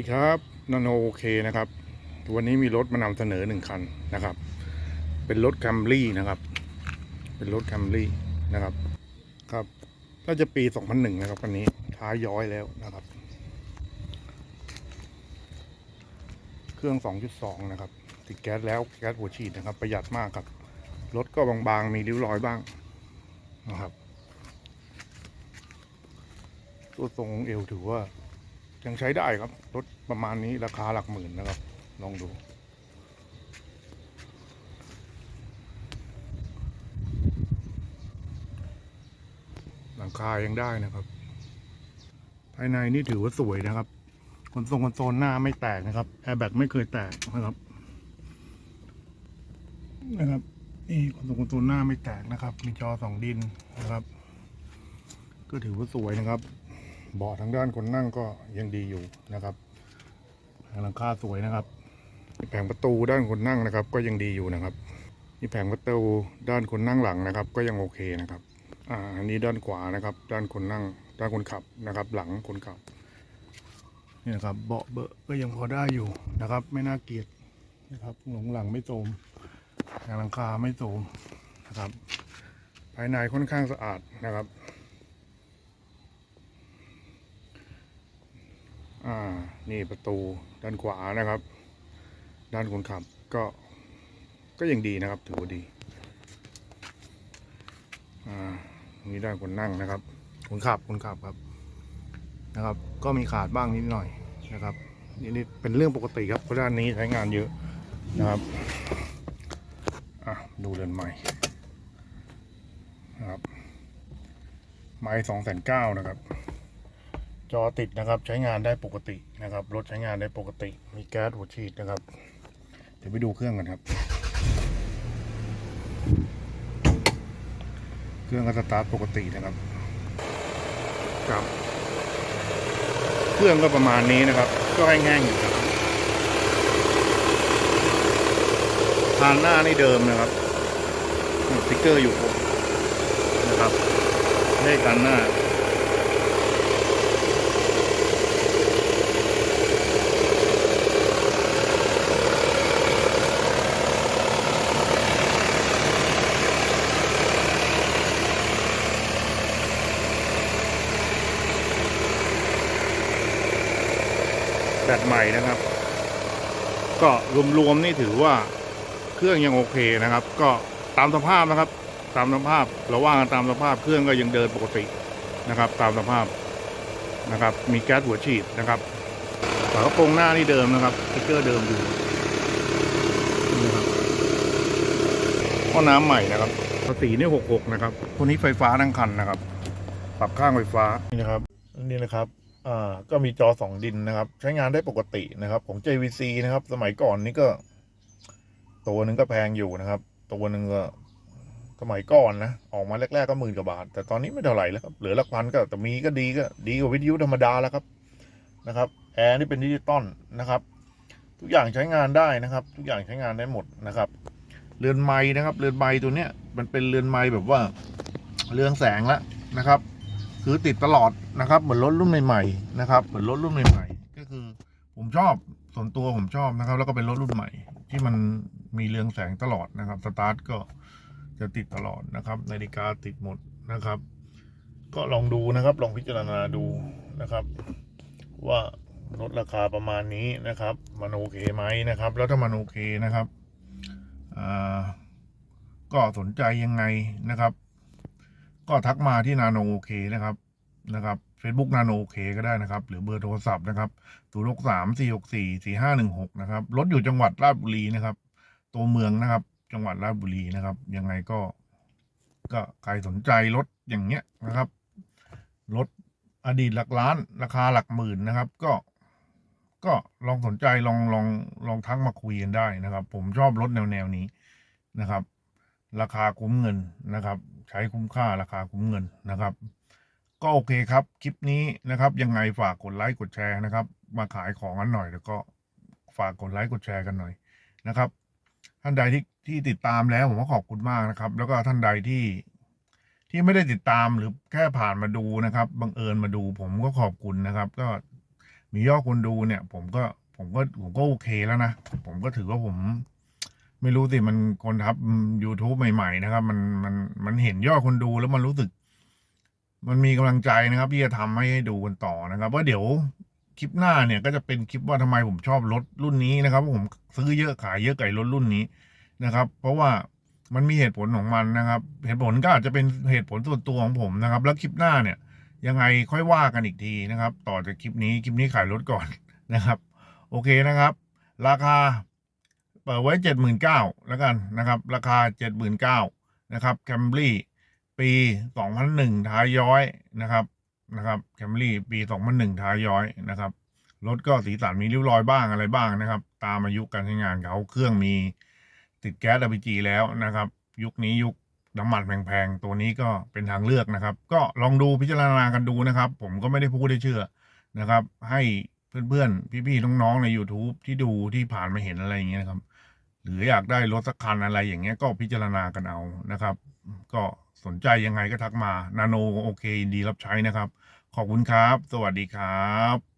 ดีครับนาโนโอเคนะครับ วันนี้มีรถมานำเสนอหนึ่งคันนะครับ เป็นรถแคมรี่นะครับ เป็นรถแคมรี่นะครับ ครับน่าจะปี2001นะครับคันนี้ท้ายย้อยแล้วนะครับ เครื่อง 2.2 นะครับ ติดแก๊สแล้วแก๊สหัวฉีดนะครับ ประหยัดมากครับ รถก็บางๆ มีริ้วรอยบ้างนะครับ ตัวทรงเอวถือว่า ยังใช้ได้ครับ รถประมาณนี้ราคาหลักหมื่นนะครับ ลองดู หลังคายังได้นะครับ ภายในนี่ถือว่าสวยนะครับคอนโซลคอนโซลหน้าไม่แตกนะครับแอร์แบ็กไม่เคยแตกนะครับ นะครับนี่คอนโซลคอนโซลหน้าไม่แตกนะครับ มีจอสองดินนะครับ ก็ถือว่าสวยนะครับ เบาะทางด้านคนนั่งก็ยังดีอยู่นะครับหลังคาสวยนะครับ แผงประตูด้านคนนั่งนะครับ ก็ยังดีอยู่นะครับนี่แผงประตูด้านคนนั่งหลังนะครับ ก็ยังโอเคนะครับอ่าอันนี้ด้านขวานะครับ ด้านคนนั่ง ด้านคนขับนะครับ หลังคนขับนี่นะครับเบาะเบอะก็ยังพอได้อยู่นะครับ ไม่น่าเกลียดนะครับหลงหลังไม่โทมหลังคาไม่โทมนะครับ ภายในค่อนข้างสะอาดนะครับ อ่า นี่ประตูด้านขวานะครับ ด้านคนขับก็ ก็ยังดีนะครับ ถือว่าดี อ่านี่ด้านคนนั่งนะครับ คนขับคนขับครับ นะครับ ก็มีขาดบ้างนิดหน่อยนะครับนี่นี่เป็นเรื่องปกติครับเพราะด้านนี้ใช้งานเยอะนะครับอะดูเรือนใหม่นะครับไม้สองแสนเก้านะครับ จอติดนะครับใช้งานได้ปกตินะครับ รถใช้งานได้ปกติ มีแก๊สหัวฉีดนะครับ เดี๋ยวไปดูเครื่องกันครับ เครื่องก็สตาร์ทปกตินะครับครับ เครื่องก็ประมาณนี้นะครับ ก็แห้งๆอยู่ครับทานหน้านี่เดิมนะครับสติ๊กเกอร์อยู่ครบนะครับเลขกันหน้า แบตใหม่นะครับ ก็รวมๆนี่ถือว่าเครื่องยังโอเคนะครับ ก็ตามสภาพนะครับ ตามสภาพเราว่ากันตามสภาพเครื่องก็ยังเดินปกตินะครับ ตามสภาพนะครับ มีแก๊สหัวฉีดนะครับฝากระโปรงหน้านี่เดิมนะครับสติ๊กเกอร์เดิมอยู่นี่นะครับห้อน้ำใหม่นะครับภาษีนี่หกหกนะครับ ตัวนี้ไฟฟ้าทั้งคันนะครับ ปรับข้างไฟฟ้านี่นะครับ นี่นะครับ อ่าก็มีจอสองดินนะครับ ใช้งานได้ปกตินะครับ ของ JVC นะครับ สมัยก่อนนี่ก็ ตัวหนึ่งก็แพงอยู่นะครับ ตัวหนึ่งก็สมัยก่อนนะออกมาแรก ๆ ก็หมื่นกว่าบาท แต่ตอนนี้ไม่เท่าไหร่แล้วครับเหลือหลักพันก็แต่มีก็ดีก็ดีกว่าวิทยุธรรมดาแล้วครับนะครับแอร์นี่เป็นดิจิตอลนะครับ ทุกอย่างใช้งานได้นะครับ ทุกอย่างใช้งานได้หมดนะครับ เรือนไม้นะครับ เรือนไม้ตัวเนี้ยมันเป็นเรือนไม้แบบว่าเรืองแสงแล้วนะครับ คือติดตลอดนะครับเหมือนรถรุ่นใหม่ๆนะครับเหมือนรถรุ่นใหม่ๆก็คือผมชอบส่วนตัวผมชอบนะครับ แล้วก็เป็นรถรุ่นใหม่ ที่มันมีเรืองแสงตลอดนะครับสตาร์ทก็จะติดตลอดนะครับ นาฬิกาติดหมดนะครับ ก็ลองดูนะครับ ลองพิจารณาดูนะครับ ว่าลดราคาประมาณนี้นะครับ มันโอเคไหมนะครับ แล้วถ้ามันโอเคนะครับก็สนใจยังไงนะครับ ก็ทักมาที่นาโนโอเคนะครับนะครับ Facebook นาโนโอเคก็ได้นะครับ หรือเบอร์โทรศัพท์นะครับศูนย์หกสามสี่หกสี่สี่ห้าหนึ่งหกนะครับรถอยู่จังหวัดราชบุรีนะครับ ตัวเมืองนะครับ จังหวัดราชบุรีนะครับ ยังไงก็ ก็ใครสนใจรถอย่างเงี้ยนะครับรถอดีตหลักล้านราคาหลักหมื่นนะครับ ก็ก็ลองสนใจลองลองลองทักมาคุยกันได้นะครับ ผมชอบรถแนวแนวนี้นะครับ ราคาคุ้มเงินนะครับ ใช้คุ้มค่าราคาคุ้มเงินนะครับ ก็โอเคครับ คลิปนี้นะครับยังไงฝากกดไลค์กดแชร์นะครับ มาขายของกันหน่อยแล้วก็ฝากกดไลค์กดแชร์กันหน่อยนะครับ ท่านใดที่ที่ติดตามแล้วผมก็ขอบคุณมากนะครับ แล้วก็ท่านใดที่ที่ไม่ได้ติดตามหรือแค่ผ่านมาดูนะครับบังเอิญมาดู ผมก็ขอบคุณนะครับ ก็มียอดคนดูเนี่ย ผมก็ผมก็ผมก็โอเคแล้วนะ ผมก็ถือว่าผม ไม่รู้สิมันคนทับ YouTube ใหม่ ๆ นะครับ มันมันมันเห็นยอดคนดูแล้วมันรู้สึก มันมีกำลังใจนะครับ ที่จะทำให้ให้ดูกันต่อนะครับว่าเดี๋ยวคลิปหน้าเนี่ย ก็จะเป็นคลิปว่าทำไมผมชอบรถรุ่นนี้นะครับผมซื้อเยอะขายเยอะไก่รถรุ่นนี้นะครับ เพราะว่ามันมีเหตุผลของมันนะครับ เหตุผลก็อาจจะเป็นเหตุผลส่วนตัวของผมนะครับ แล้วคลิปหน้าเนี่ย ยังไงค่อยว่ากันอีกทีนะครับ ต่อจากคลิปนี้คลิปนี้ขายรถก่อนนะครับ โอเคนะครับ ราคา เปิดไว้เจ็ดหมื่นเก้าแล้วกันนะครับ ราคาเจ็ดหมื่นเก้านะครับแคมรี่ปีสองพันหนึ่งท้ายย้อยนะครับนะครับแคมรี่ปีสองพันหนึ่งท้ายย้อยนะครับรถก็สีสันมีริ้วรอยบ้างอะไรบ้างนะครับ ตามอายุการใช้งานเขาเครื่องมีติดแก๊ส LPG แล้วนะครับ ยุคนี้ยุคน้ำมันแพงๆ ตัวนี้ก็เป็นทางเลือกนะครับ ก็ลองดูพิจารณากันดูนะครับ ผมก็ไม่ได้พูดได้เชื่อนะครับ ให้ เพื่อนๆ พี่ๆ น้องๆ ใน YouTube ที่ดูที่ผ่านมาเห็นอะไรอย่างเงี้ยครับ หรืออยากได้รถสักคันอะไรอย่างเงี้ยก็พิจารณากันเอานะครับ ก็สนใจยังไงก็ทักมา นาโนโอเคดีรับใช้นะครับ ขอบคุณครับ สวัสดีครับ